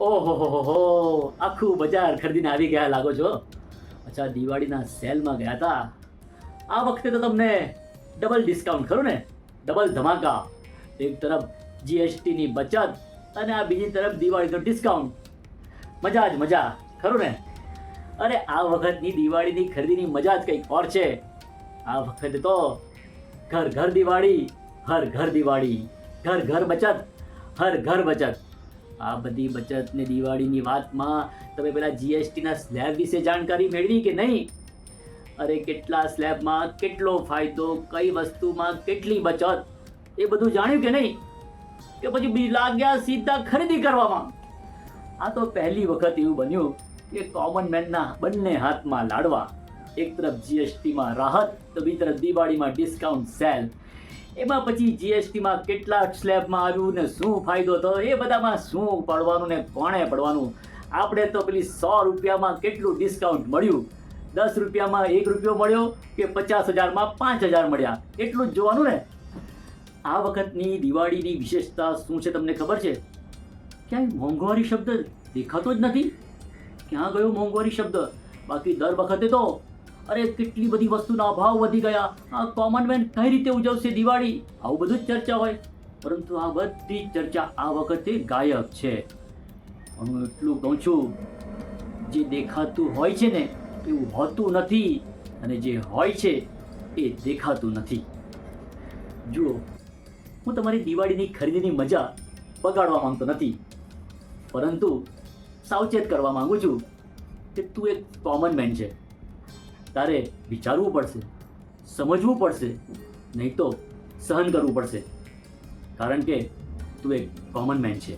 ઓહો આખું બજાર ખરીદીને આવી ગયા લાગો છો? અચ્છા, દિવાળીના સેલમાં ગયા હતા આ વખતે તો તમને ડબલ ડિસ્કાઉન્ટ ખરું ને? ડબલ ધમાકા. એક તરફ જીએસટીની બચત અને આ બીજી તરફ દિવાળીનો ડિસ્કાઉન્ટ મજા જ મજા, ખરું ને? અરે, આ વખતની દિવાળીની ખરીદીની મજા જ કંઈક ઓર છે. આ વખતે તો ઘર ઘર દિવાળી, હર ઘર દિવાળી, ઘર ઘર બચત, હર ઘર બચત. આ બધી બચત ને દિવાળીની વાતમાં તમે પેલા જીએસટીના સ્લેબ વિશે જાણકારી મેળવી કે નહીં? અરે કેટલા સ્લેબમાં કેટલો ફાયદો, કઈ વસ્તુમાં કેટલી બચત, એ બધું જાણ્યું કે નહીં? કે પછી લાગ્યા સીધા ખરીદી કરવામાં? આ તો પહેલી વખત એવું બન્યું કે કોમન મેનના બંને હાથમાં લાડવા, એક તરફ જીએસટીમાં રાહત, તો બીજી તરફ દિવાળીમાં ડિસ્કાઉન્ટ સેલ એમાં પછી જીએસટીમાં કેટલા સ્લેબમાં આવ્યું ને શું ફાયદો થયો એ બધામાં શું પડવાનું ને કોણે પડવાનું? આપણે તો પેલી સો રૂપિયામાં કેટલું ડિસ્કાઉન્ટ મળ્યું? દસ રૂપિયામાં એક રૂપિયો મળ્યો કે પચાસ હજારમાં પાંચ હજાર મળ્યા? એટલું જ જોવાનું ને? આ વખતની દિવાળીની વિશેષતા શું છે તમને ખબર છે? ક્યાંય મોંઘવારી શબ્દ દેખાતો જ નથી. ક્યાં ગયો મોંઘવારી શબ્દ? બાકી દર વખતે તો અરે કેટલી બધી વસ્તુના ભાવ વધી ગયા. આ કોમન મેન કઈ રીતે ઉજવશે દિવાળી? આવું બધું જ ચર્ચા હોય. પરંતુ આ બધી ચર્ચા આ વખતે ગાયબ છે. હું એટલું કહું છું, જે દેખાતું હોય છે ને, એવું હોતું નથી. અને જે હોય છે, એ દેખાતું નથી. જુઓ, હું તમારી દિવાળીની ખરીદીની મજા બગાડવા માંગતો નથી. પરંતુ સાવચેત કરવા માંગુ છું કે તું એક કોમન મેન છે. તારે વિચારવું પડશે, સમજવું પડશે, નહીં તો સહન કરવું પડશે. કારણ કે તું એક કોમન મેન છે.